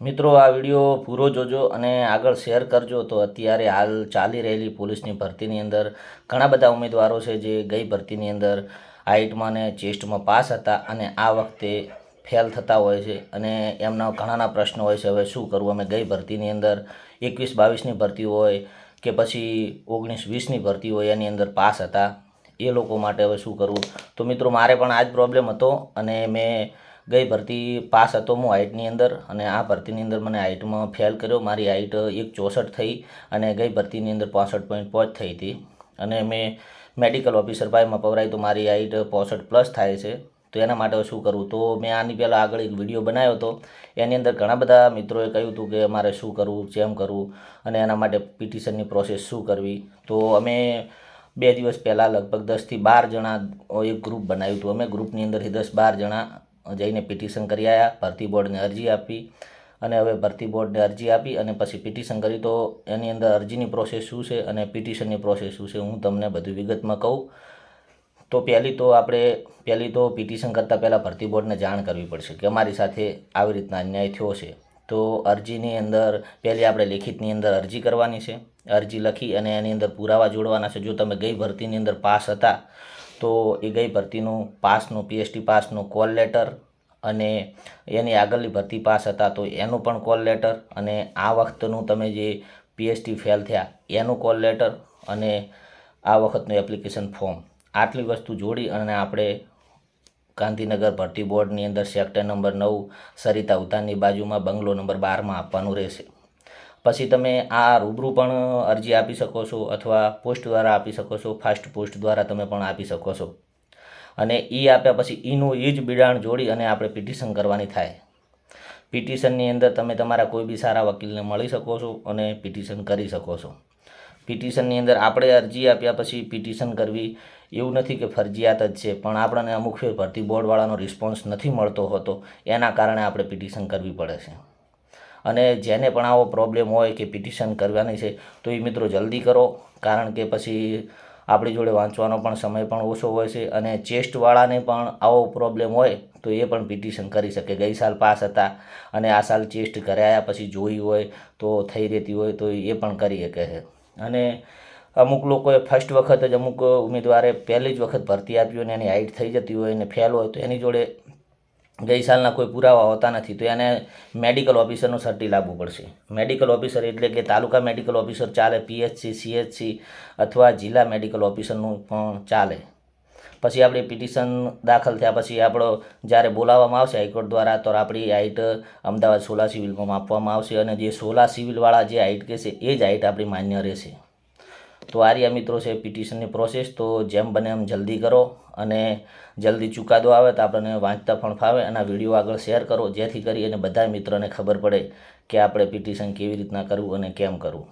મિત્રો, આ વીડિયો પૂરો જોજો અને આગળ શેર કરજો. તો અત્યારે હાલ ચાલી રહેલી પોલીસની ભરતીની અંદર ઘણા બધા ઉમેદવારો છે જે ગઈ ભરતીની અંદર હાઇટમાં ને ચેસ્ટમાં પાસ હતા અને આ વખતે ફેલ થતા હોય છે અને એમના ઘણાના પ્રશ્નો હોય છે. હવે શું કરવું? અમે ગઈ ભરતીની અંદર એકવીસ બાવીસની ભરતી હોય કે પછી ઓગણીસ વીસની ભરતી હોય એની અંદર પાસ હતા. એ લોકો માટે હવે શું કરવું? તો મિત્રો, મારે પણ આ જ પ્રોબ્લેમ હતો અને મેં ગઈ ભરતી પાસ હતો હું હાઇટની અંદર અને આ ભરતીની અંદર મને હાઇટમાં ફેલ કર્યો. મારી હાઇટ એક ચોસઠ થઈ અને ગઈ ભરતીની અંદર પાસઠ પોઈન્ટ પાંચ થઈ હતી. અને મેં મેડિકલ ઓફિસર ભાઈમાં પવરાય તો મારી હાઇટ પોસઠ પ્લસ થાય છે. તો એના માટે શું કરવું તો મેં આની પહેલાં આગળ એક વીડિયો બનાવ્યો હતો. એની અંદર ઘણા બધા મિત્રોએ કહ્યું હતું કે મારે શું કરવું જેમ કરવું અને એના માટે પિટિશનની પ્રોસેસ શું કરવી. તો અમે બે દિવસ પહેલાં લગભગ દસથી બાર જણા એક ગ્રુપ બનાવ્યું હતું. અમે ગ્રુપની અંદરથી દસ બાર જણા જઈને પિટિશન કરી આવ્યા ભરતી બોર્ડને અરજી આપી અને હવે ભરતી બોર્ડને અરજી આપી અને પછી પિટિશન કરી. તો એની અંદર અરજીની પ્રોસેસ શું છે અને પિટિશનની પ્રોસેસ શું છે, હું તમને બધું વિગતમાં કહું. તો પહેલી તો આપણે, પહેલી તો પિટિશન કરતાં પહેલાં ભરતી બોર્ડને જાણ કરવી પડશે કે અમારી સાથે આવી રીતના અન્યાય થયો છે. તો અરજીની અંદર, પહેલી આપણે લેખિતની અંદર અરજી કરવાની છે. અરજી લખી અને એની અંદર પુરાવા જોડવાના છે. જો તમે ગઈ ભરતીની અંદર પાસ હતા તો એ ગઈ ભરતીનું પાસનું પીએચડી પાસનું કોલ લેટર અને એની આગળની ભરતી પાસ હતા, તો એનું પણ કોલ લેટર અને આ વખતનું તમે જે પીએચડી ફેલ થયા, એનું કોલ લેટર અને આ વખતનું એપ્લિકેશન ફોર્મ આટલી વસ્તુ જોડી અને આપણે ગાંધીનગર ભરતી બોર્ડની અંદર સેક્ટર નંબર નવ, સરિતા ઉતાનની બાજુમાં બંગલો નંબર બારમાં આપવાનું રહેશે. પછી તમે આ રૂબરૂ પણ અરજી આપી શકો છો અથવા પોસ્ટ દ્વારા આપી શકો છો, ફાસ્ટ પોસ્ટ દ્વારા તમે પણ આપી શકો છો. અને એ આપ્યા પછી એનું એ જ બિડાણ જોડી અને આપણે પિટિશન કરવાની થાય. પિટિશનની અંદર તમે તમારા કોઈ બી સારા વકીલને મળી શકો છો અને પિટિશન કરી શકો છો. પિટિશનની અંદર આપણે અરજી આપ્યા પછી પિટિશન કરવી એવું નથી કે ફરજિયાત જ છે, પણ આપણને અમુક ફેર ભરતી બોર્ડવાળાનો રિસ્પોન્સ નથી મળતો હોતો, એના કારણે આપણે પિટિશન કરવી પડે છે. અને જેને પણ આવો પ્રોબ્લેમ હોય કે પિટિશન કરવાની છે, તો એ મિત્રો જલ્દી કરો. કારણ કે પછી આપણી જોડે વાંચવાનો પણ સમય પણ ઓછો હોય છે અને ચેસ્ટવાળાને પણ આવો પ્રોબ્લેમ હોય, તો એ પણ પિટિશન કરી શકે. ગઈ સાલ પાસ હતા અને આ સાલ ચેસ્ટ કરાયા પછી જોઈ હોય તો થઈ રહેતી હોય તો એ પણ કરી શકે છે. અને અમુક લોકોએ ફર્સ્ટ વખત જ અમુક ઉમેદવારે પહેલી જ વખત ભરતી આપી હોય અને એની હાઇટ થઈ જતી હોય અને ફેલ હોય તો એની જોડે ગઈ સાલના કોઈ પુરાવા હોતા નથી, તો એને મેડિકલ ઓફિસરનું સર્ટી લાવવું પડશે. મેડિકલ ઓફિસર એટલે કે તાલુકા મેડિકલ ઓફિસર ચાલે, પીએચસી, સીએચસી અથવા જિલ્લા મેડિકલ ઓફિસરનું પણ ચાલે. પછી આપણે પિટિશન દાખલ થયા પછી આપણો જ્યારે બોલાવવામાં આવશે હાઈકોર્ટ દ્વારા, તો આપણી હાઇટ અમદાવાદ સોલા સિવિલમાં માપવામાં આવશે અને જે સોલા સિવિલવાળા જે હાઇટ કહેશે, એ જ હાઇટ આપણી માન્ય રહેશે. તો આ રહ્યા મિત્રો છે પિટિશનની પ્રોસેસ તો જેમ બને એમ જલ્દી કરો અને જલ્દી ચુકાદો આવે તો આપણને વાંચતા પણ ફાવે અને વીડિયો આગળ શેર કરો, જેથી કરી અને બધા મિત્રોને ખબર પડે કે આપણે પિટિશન કેવી રીતના કરવું અને કેમ કરવું.